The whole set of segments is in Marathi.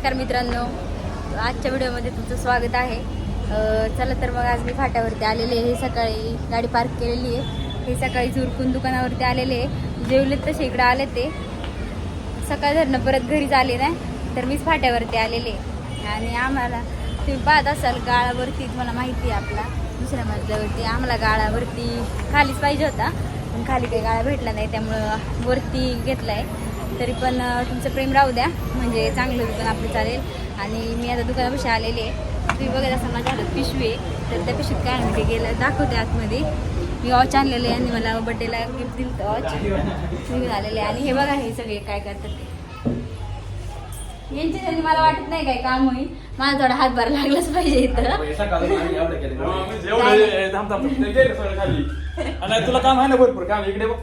नमस्कार मित्रांनो आजच्या व्हिडिओमध्ये तुमचं स्वागत आहे. चला तर मग आज मी फाट्यावरती आलेले आहे. हे सकाळी गाडी पार्क केलेली आहे. हे सकाळी झुरकून दुकानावरती आलेले आहे. जेवलेत तसे इकडे आले ते. सकाळ धरणं परत घरीच आले नाही तर मीच फाट्यावरती आलेले आणि आम्हाला तुम्ही पाहत असाल गाळावरती तुम्हाला माहिती आहे आपला. दुसऱ्या मजल्यावरती आम्हाला गाळावरती खालीच पाहिजे होता. पण खाली काही गाळा भेटला नाही त्यामुळं वरती घेतला आहे तरी पण तुमचं प्रेम राहू द्या. म्हणजे चांगलं दुकान आपलं चालेल. आणि मी आता दुकानापाशी आलेले आहे. तुम्ही बघत असाल माझ्या हातात पिशवी आहे. तर त्या पिशवीत काय आहे ते गेलं दाखवते आतमध्ये. मी वॉच आणलेलं आहे आणि मला बड्डेला गिफ्ट दिलं होतं वॉच तुम्ही आलेले आहे. आणि हे बघा हे सगळे काय करतात ते. यांच्यासाठी मला वाटत नाही काय काम होईल. मला थोडा हातभार लागलाच पाहिजे इथं. तुला काम आहे ना भरपूर. काम इकडे बघ.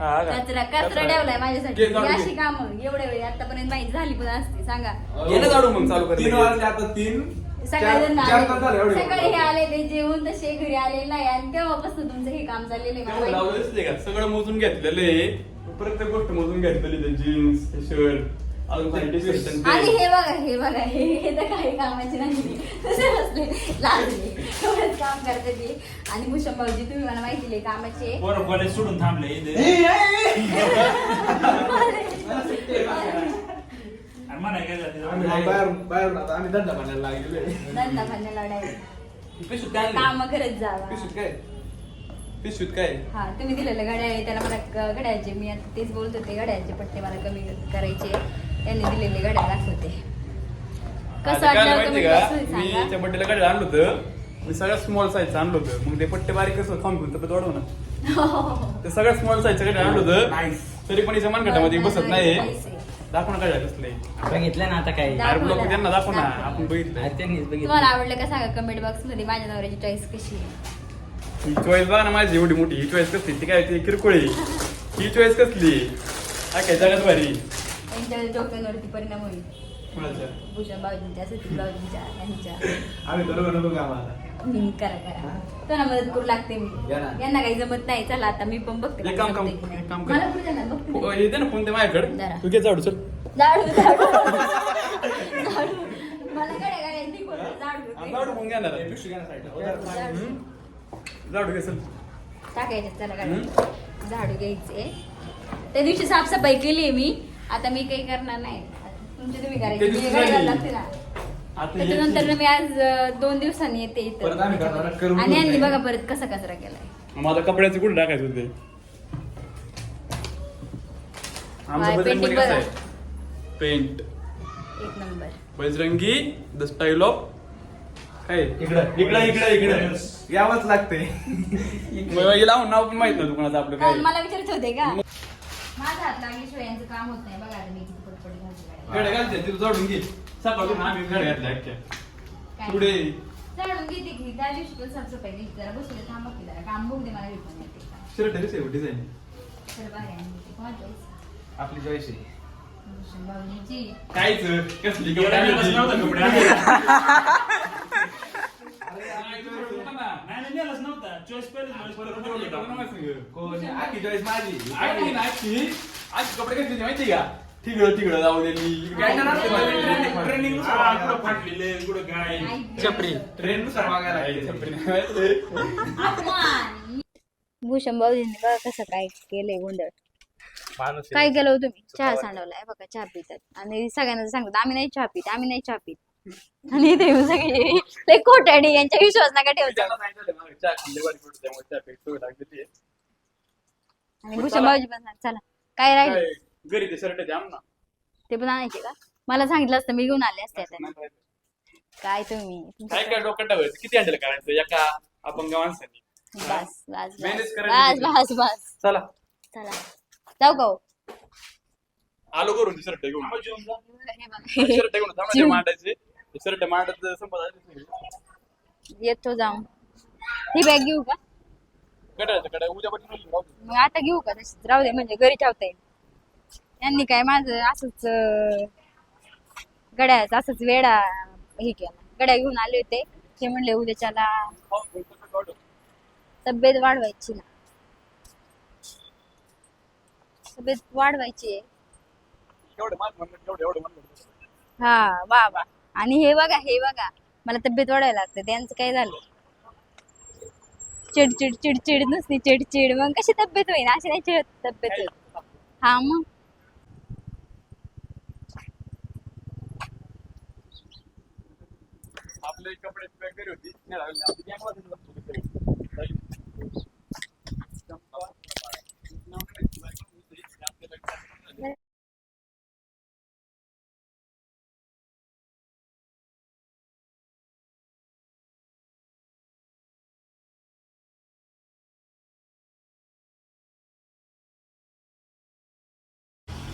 हा का? कचरा कचरा ठेवलाय माझ्यासाठी घे जाऊन ही घे. अशी काम एवढ्या वेळी आतापर्यंत माहिती झाली पण असते सांगा घे ना झाडू मग चालू कर तीन लगेच. वाजले आता तीन सकाळी जण चार तास झाले आले. एवढे. सकाळी हे आले ते जेवून तसे घरी आलेले नाही आणि तेव्हापासून तुमचं हे काम चाललेलं आहे मला तेवढं माहिती. लावलं दिसले का सगळं मोजून घेतलेलं आहे प्रत्येक गोष्ट मोजून घेतलेली ते जीन्स ते शर्ट आणि. हे बघा हे बघा हे हे तर काही कामाचे नाही तसे बसले. लाजले एवढंच काम करते ते. आणि भूषण भाऊजी तुम्ही मला माहिती आहे कामाचे पोरं कॉलेज सोडून थांबले. धंदा लढाई. पिशवीत काय आणलं? काम करत जावा. पिशवीत काय काय? हा तुम्ही दिलेलं घड्याळ आहे, त्याला मला ग- घड्याळचे मी आता तेच बोलत होते घड्याळचे पट्टे मला कमी करायचे त्यांनी दिलेले घड्याळ दाखवते. कसं आता काय वाटलं माहिती तुम्ही का? कसं मी सांगा? त्या बड्डेला गाडी आणलं होतं. मी सगळ्यात स्मॉल साईजचं आणलं होतं. मग ते पट्टे बारीक कसं खाऊन घेऊन तब्येत वाढव ना. ते सगळ्यात स्मॉल साईजचं गाडी आणलं होतं. तरी पण हिच्या मनगटामध्ये बसत नाही पैसे. दाखव ना काय झालं असले बघितलं ना आता काही दाखव अरे लोक ना. त्यांना दाखव ना. आपण बघितलं त्यांनीच तुम्हाला बघितलं आवडलं का सांगा? कमेंट बॉक्समध्ये माझ्या नवऱ्याची चॉईस कशी आहे? ही चॉईस बघा ना माझी एवढी मोठी. ही चॉईस कसली? ती काय ती किरकोळी? ही चॉईस कसली? हा काय जगात भारी. त्यांच्या डोक्यांवरती परिणाम होईल. कोणाच्या? भूषण भाऊजींच्या सतीश भाऊजींच्या यांच्या आम्ही दोघं नको कामाला हम्म, करा करा. त्यांना मदत करू लागते? मी या ना. यांना काही जमत नाही. चला आता मी पण बघते. एक काम- काम- जमतंय की नाही. एक काम कर. मला पुढे जाणार, बघते. ना. येते ना फोन ते माझ्याकडे. जरा. तू घे झाडू चल. झाडू झाडू. झाडू. मला गाड्या गाड्या शिकवलं, झाडू झाडू मग घेणार? आहे. पिशवी घ्या ना साईडला. झाडू. झाडू घे चल. टाकायचे त्याला गाड्या झाडू घ्यायचे. त्या दिवशी साफसफाई केली आहे मी. आता मी काही करणार नाही. तुमची तुम्ही त्या करायची. दिवशी मी घरी झाली. लागते ना. आता त्याच्यानंतर. मी आज अं, दोन दिवसांनी येते इथं. परत आम्ही करणार, करून आणि. बघा परत कसा कचरा केलाय. माझ्या कपड्याचे कुठे टाकायचे होते? आमचं बाय, बजरंग painting कसं बघा. आहे पेंट. एक number. Bajrangi the style of इकडं इकडं इकडं इकडं. यावंच लागते मग हे लावून नाव पण माहीत नाही दुकानाचं आपलं काय. मला विचारत होते का? माझा हात लागल्याशिवाय यांचं काम होत नाही. बघा आता मी किती पटपट घालते गाड्या. गाड्या घालते झाडून घे. सकाळून आम्ही गाड्या घातल्या अख्ख्या काय? पुढे. झाडून घेते की त्या दिवशी पण साफसफाई केली. जरा बसले थांबा की जरा. काम बघू दे मला भेटून येते का. शर्ट आहे डिझाईन चल बाहेर आणि घेते. कोणाची choice? आपली चॉईस आहे. भूषण भाऊजींची. काहीच. कसली नव्हतं कपडे आणली? नाही नेलंच नव्हता चॉईस आखी चॉईस माझी आखी आखी. आखी कपडे माहिती का लावलेली ट्रेनिंग फाटलेले कुठं काय छपरी. ट्रेन नुसार भूषण भाऊजींनी बघा कसं काय केलंय गोंधळ काय केलं हो तुम्ही चहा सांडवलाय बघा चहा पितात आणि सगळ्यांना सांगतात आम्ही नाही चहा पित आम्ही नाही चहा पित आणि ते सगळे लय खोटाडी यांच्या विश्वास नका ठेवता. आणि भूषण भाऊजी पण सांग चला. काय राहिले? घरी ते ना. ते पण आणायचे का? मला सांगितलं असतं मी घेऊन आले असते आता. काय तुम्ही? काय काय टाकायचं किती हँडल करायचं? एका अपंग माणसाने. बस बस बस. Manage बस करायला बस बस. चला. चला. जाऊ का हो? आलो करून शर्ट घेऊन. हे बघा. शर्ट घेऊन थांबा मांडायचे. शर्ट मांडत संपत आले. येतो जाऊन. ही बॅग घेऊ का? कटायचं कटाय उद्या पण मग आता घेऊ का? तशीच राहू दे म्हणजे घरी ठेवता. येईल यांनी काय माझं असंच अं, गड्याच असंच वेडा हे केला. गड्या घेऊन आले होते. ते म्हणले उद्याच्याला तब्येत वाढवायची ना. तब्येत वाढवायची आहे. एवढं मान म्हणलं एवढं एवढं म्हणलं हा वा वा. आणि हे बघा हे बघा. मला तब्येत वाढायला लागते त्यांचं काय झालं? चिडचिड चिडचिड नुसती चिडचिड. मग कशी तब्येत होईल? अशी नाही चिड तब्येत होईल. हा मग. आपले कपडे होती.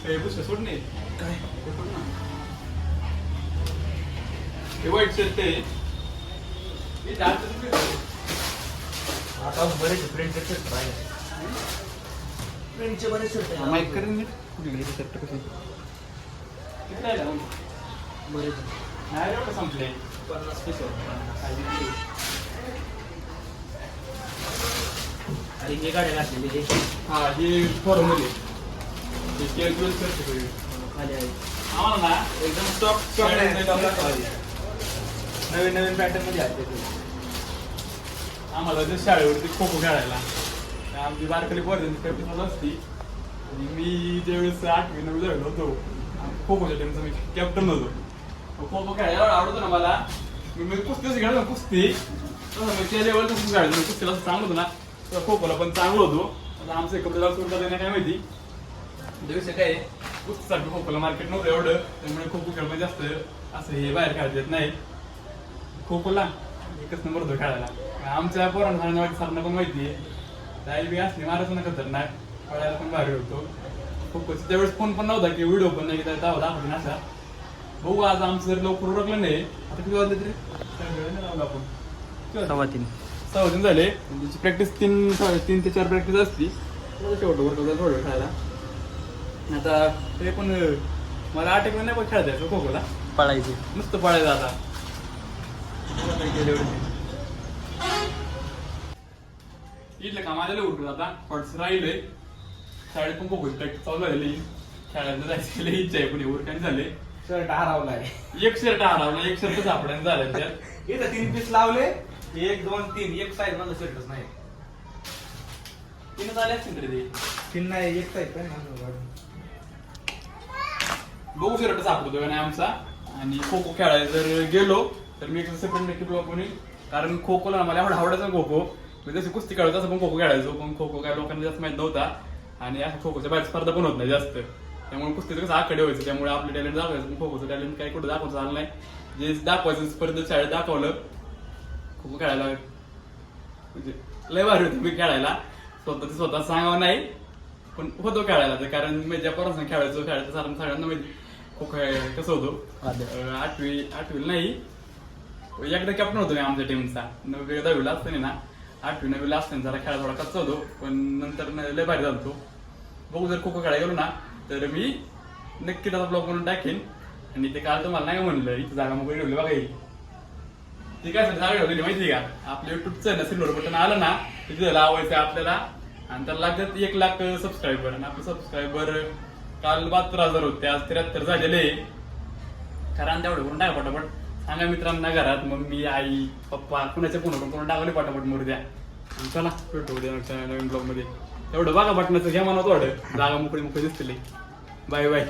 हे पुस्तक सोड नाही। काय? हे। वाईट आहे हे। शर्ट आहे. आता बरेच फ्रेंडचे शर्ट बरेच शर्ट माईक करेन नीट. कुठे गेले ते शर्ट कसे किती मग? बरेच नाही एवढं संपले पन्नास पीस अरे हे गाड्या घातलेली हे हा हे फॉर्मल आहे आम्हाला ना एकदम स्टॉक नवीन नवीन पॅटर्नमध्ये आहे ते. आम्हाला जे शाळेवरती खो खो खेळायला आमची बारकली पोरं प्रॅक्टिस होत असती आणि मी ज्यावेळेस आठवी नवी झालो होतो खो खोच्या टीमचा मी कॅप्टन होतो खो खो खेळायला एवढं ना मला मी मी कुस्तीच खेळतो कुस्ती तसं मी त्या लेवल कुस्ती खेळायचो कुस्तीला चांगलं होतं ना खो खोला पण चांगलं होतो आता आमचं एकत्र काय माहिती दिवशी काय कुस्तीसाठी खो खोला मार्केट नव्हतं एवढं त्यामुळे खो खो खेळ म्हणजे जास्त असं हे बाहेर खेळता येत नाही. खो खोला एकच नंबर होतो खेळायला. आमच्या पोरांना सरना पण माहिती आहे. त्याही बी असली मारत ना खतरनाक. पळायला पण भारी होतो. खो खोचा त्यावेळेस फोन पण नव्हता की व्हिडिओ पण नाही दाखवतो दाखवते ना असा. बघू आज आमचं जर लवकर उरकलं नाही आता किती वाजले तरी? लावला आपण? सव्वा तीन. सहा दिन झाले. त्याची प्रॅक्टिस तीन तीन ते चार प्रॅक्टिस असती शेवट वर्क थोडं खेळायला आता ते पण मला आठ एक नाही पण खेळता यायचं खो खोला पळायची. नुसतं पळायचं आता. काही. इथलं काम आलेलं उरकत आता. थोडस राहिलंय. शाळेत पण प्रॅक्टिस चालू झालेली. शाळेत जायचं लई इच्छा आहे पण उरकाने झाले. शर्ट हरवलाय एक शर्ट हरवला. एक शर्ट सापड्याने झालं त्यात. इथं तीन पीस लावले. एक दोन तीन. एक साईज माझा शर्टच नाही. तीन आले असतील तरी ते. तीन नाही एक साईज पण बघू शर्ट सापडतो का नाही आमचा. आणि खो खो खेळायला जर गेलो तर मी एक सेपरेट नक्की ब्लॉग बनवीन. कारण खो खोला मला एवढा आवडायचा खो खो मी जशी कुस्ती खेळायचो तसं पण खो खो खेळायचो. पण खो खो काय लोकांना जास्त माहीत नव्हता. आणि असं खो खोच्या बाहेर स्पर्धा पण होत नाही जास्त. त्यामुळे कुस्तीचं कसं आकडे व्हायचं. त्यामुळे आपलं टॅलेंट दाखवायचं. पण खो खोचं टॅलेंट काही कुठं दाखवायचं आलं नाही. जे दाखवायचं स्पर्धेत शाळेत दाखवलं खो खो खेळायला म्हणजे लय भारी होतं मी खेळायला. स्वतः स्वतः सांगावं नाही पण होतो खेळायला ते. कारण मी ज्या पोरांना खेळायचो खेळायचं सारा सगळ्यांना माहिती. खो खेळ कसं होतो? आठवी आठवीला नाही. एकदा कॅप्टन होतो मी आमच्या टीमचा नववी दहावीला असताना ना. आठवी नववीला असताना जरा खेळा थोडा कच्चा होतो पण नंतर लय भारी झालतो. बघू जर खो खो खेळायला गेलो ना तर मी नक्की त्याचा ब्लॉग म्हणून टाकेन. आणि ते काल तुम्हाला नाही म्हणलं इथं जागा मोकळी ठेवली बघा ती काय जागा ठेवलेली माहिती का? आपल्या युट्यूबचं ना सिल्वर बटन आलं ना तिथे लावायचं आपल्याला. आणि त्याला लागतात एक लाख सबस्क्रायबर आणि आपले सबस्क्रायबर काल बहात्तर हजार होते आज त्र्याहत्तर झालेले कारण तेवढं करून टाका पटापट. सांगा मित्रांना घरात मम्मी आई पप्पा कुणाच्या फोन करून टाकले पटापट मुर्द्या द्या. चला भेटू उद्या नवीन ब्लॉगमध्ये तेवढं बघा पटनाचं घ्या म्हणा थोडं. जागा मोकळी मोकळी दिसतील. Bye bye